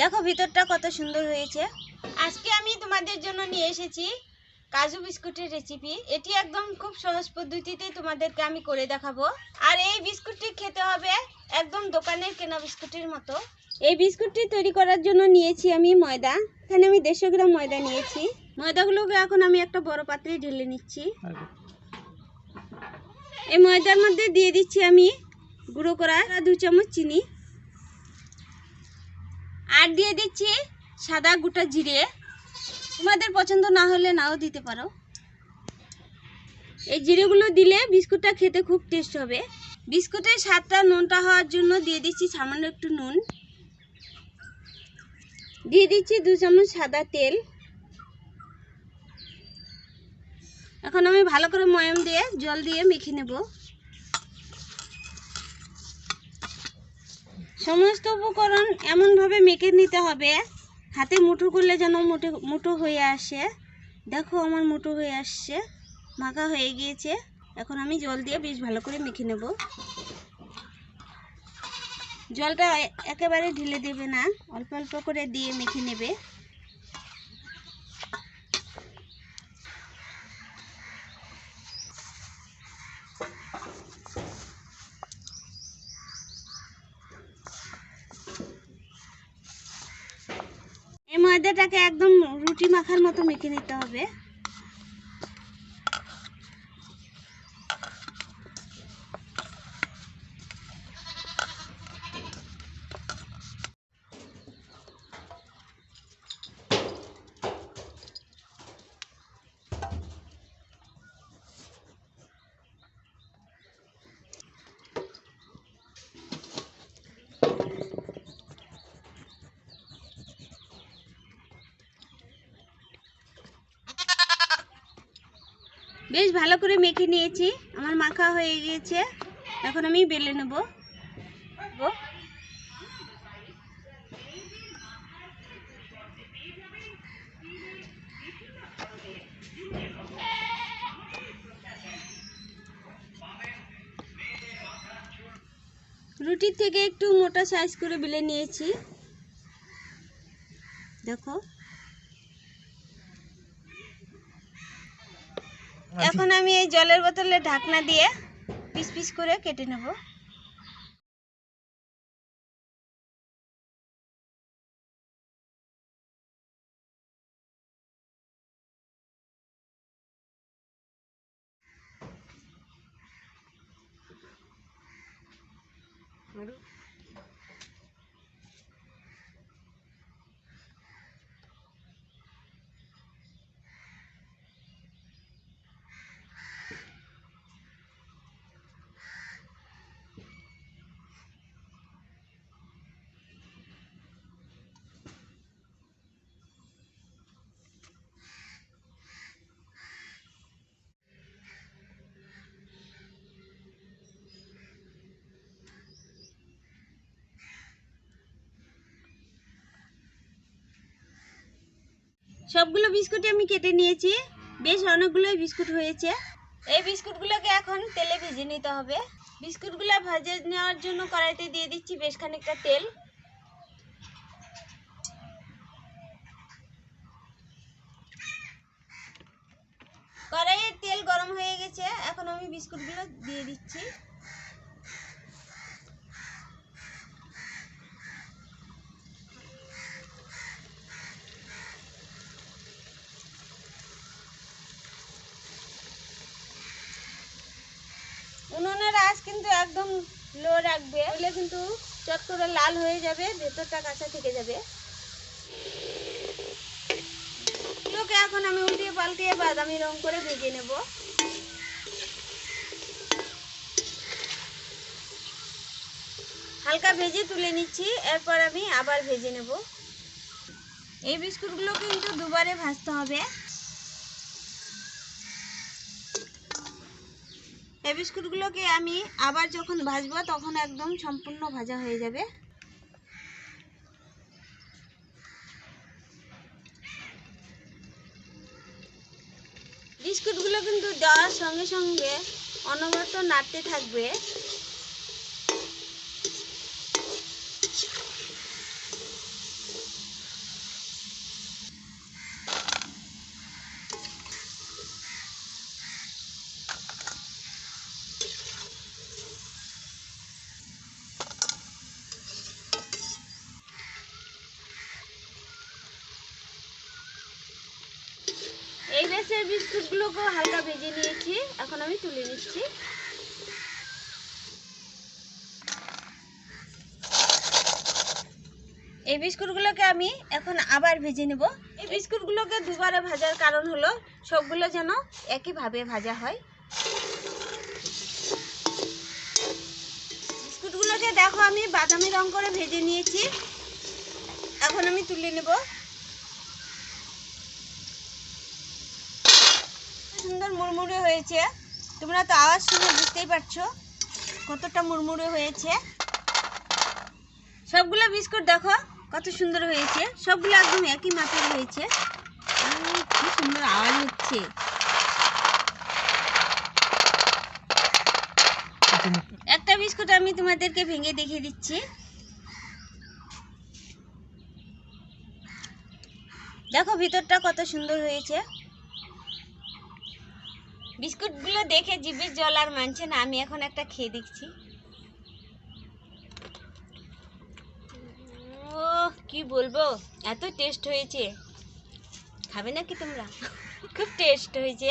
দেখো ভিতরটা কত সুন্দর হয়েছে। আজকে আমি তোমাদের জন্য নিয়ে এসেছি কাজু বিস্কুটের রেসিপি এটি একদম খুব সহজ পদ্ধতিতে তোমাদেরকে আমি করে দেখাবো। আর এই বিস্কুটটি খেতে হবে একদম দোকানের কেনা বিস্কুটের মতো। এই বিস্কুটটি তৈরি করার জন্য নিয়েছি আমি ময়দা। এখানে আমি দেড়শো গ্রাম ময়দা নিয়েছি। ময়দাগুলোকে এখন আমি একটা বড় পাত্রে ঢেলে নিচ্ছি। এই ময়দার মধ্যে দিয়ে দিচ্ছি আমি গুঁড়ো করা দু চামচ চিনি। আর দিয়ে দিচ্ছি সাদা গোটা জিরে। তোমাদের পছন্দ না হলে নাও দিতে পারো। এই জিরেগুলো দিলে বিস্কুটটা খেতে খুব টেস্ট হবে। বিস্কুটের স্বাদটা, নুনটা হওয়ার জন্য দিয়ে দিচ্ছি সামান্য একটু নুন। দিয়ে দিচ্ছি দু চামচ সাদা তেল। এখন আমি ভালো করে ময়াম দিয়ে জল দিয়ে মেখে নেব। সমস্ত উপকরণ এমনভাবে মেখে নিতে হবে। হাতে মুঠো করলে যেন মুঠো মুঠো হয়ে আসে। দেখো আমার মুঠো হয়ে আসছে। মাখা হয়ে গিয়েছে। এখন আমি জল দিয়ে বেশ ভালো করে মেখে নেব। জলটা একেবারে ঢেলে দেবে না। অল্প অল্প করে দিয়ে মেখে নেবে। ময়দাটাকে একদম রুটি মাখার মতো মেখে নিতে হবে। বেশ ভালো করে মেখে নিয়েছি। আমার মাখা হয়ে গিয়েছে। এখন আমি বেলে নেব। রুটির থেকে একটু মোটা সাইজ করে বেলে নিয়েছি। দেখো। এখন আমি এই জলের বোতলে ঢাকনা দিয়ে পিস পিস করে কেটে নেব। সবগুলো বিস্কুটই আমি কেটে নিয়েছি। বেশ অনেকগুলোই বিস্কুট হয়েছে। এই বিস্কুটগুলোকে এখন তেলে ভেজে নিতে হবে। বিস্কুটগুলো ভেজে নেওয়ার জন্য কড়াইতে দিয়ে দিচ্ছি বেশ খানিকটা তেল। কড়াইয়ের তেল গরম হয়ে গেছে। এখন আমি বিস্কুটগুলো দিয়ে দিচ্ছি। আঁচ কিন্তু একদম লো রাখবে। তাহলে কিন্তু চট করে লাল হয়ে যাবে, ভেতরটা কাঁচা থেকে যাবে। এগুলোকে এখন আমি উল্টিয়ে পাল্টিয়ে বাদামি রং করে ভেজে নেব। হালকা ভেজে তুলে নিচ্ছি, এরপর আমি আবার ভেজে নেব। এই বিস্কুটগুলো কিন্তু দুবারে ভাজতে হবে। এই বিস্কুটগুলোকে আমি আবার যখন ভাজবো তখন একদম সম্পূর্ণ ভাজা হয়ে যাবে। বিস্কুটগুলো কিন্তু দেওয়ার সঙ্গে সঙ্গে অনবরত নাড়তে থাকবে। বিস্কুটগুলোকেও হালকা ভেজে নিয়েছি। এখন আমি তুলে নিচ্ছি। এই বিস্কুটগুলোকে আমি এখন আবার ভেজে নেব। এই বিস্কুটগুলোকে দুবারে ভাজার কারণ হলো, সবগুলো যেন একইভাবে ভাজা হয়। বিস্কুটগুলোকে দেখো আমি বাদামি রং করে ভেজে নিয়েছি। এখন আমি তুলে নেব। সুন্দর মুড়মুড়ে হয়েছে। তোমরা তো আওয়াজ শুনে বুঝতেই পারছ কতটা মুড়মুড়ে হয়েছে। সবগুলো বিস্কুট দেখো, কত সুন্দর হয়েছে। সবগুলো একদম একই মাপের হয়েছে। কি সুন্দর আওয়াজ হচ্ছে। একটা বিস্কুট আমি তোমাদেরকে ভেঙে দেখিয়ে দিচ্ছি। দেখো ভিতরটা কত সুন্দর হয়েছে। বিস্কুটগুলো দেখে জিভের জল আর মানছে না, আমি এখন একটা খেয়ে দেখছি। ও কি বলব, এত টেস্ট হয়েছে। খাবে নাকি তোমরা? খুব টেস্ট হয়েছে।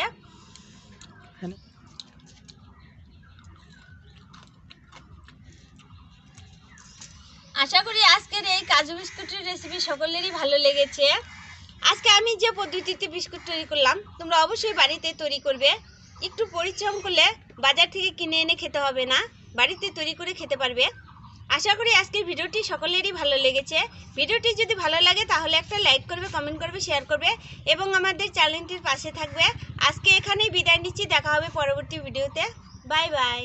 আশা করি আজকের এই কাজু বিস্কুটের রেসিপি সকলেরই ভালো লেগেছে। আজকে আমি যে পদ্ধতিতে বিস্কুট তৈরি করলাম, তোমরা অবশ্যই বাড়িতে তৈরি করবে। একটু পরিশ্রম করলে বাজার থেকে কিনে এনে খেতে হবে না? বাড়িতে তৈরি করে খেতে পারবে? আশা করি আজকের ভিডিওটি সকলেরই ভালো লেগেছে। ভিডিওটি যদি ভালো লাগে তাহলে একটা লাইক করবে কমেন্ট করবে শেয়ার করবে এবং আমাদের চ্যানেলটির পাশে থাকবে। আজকে এখানেই বিদায় নিচ্ছি, দেখা হবে পরবর্তী ভিডিওতে। Bye bye.